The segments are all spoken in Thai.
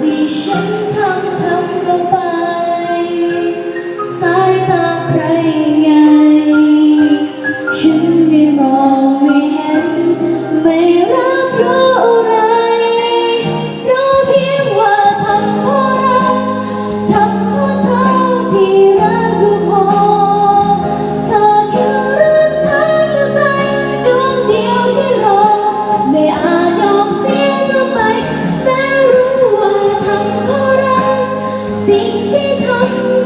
ที่ฉันทำทำลงไป สายตาใคร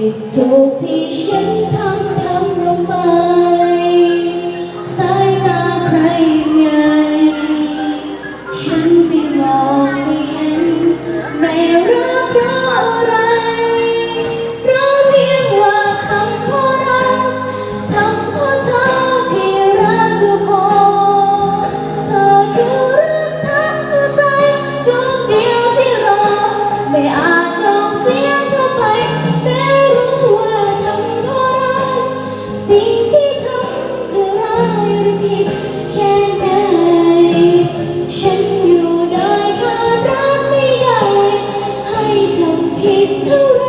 que tu te Woo!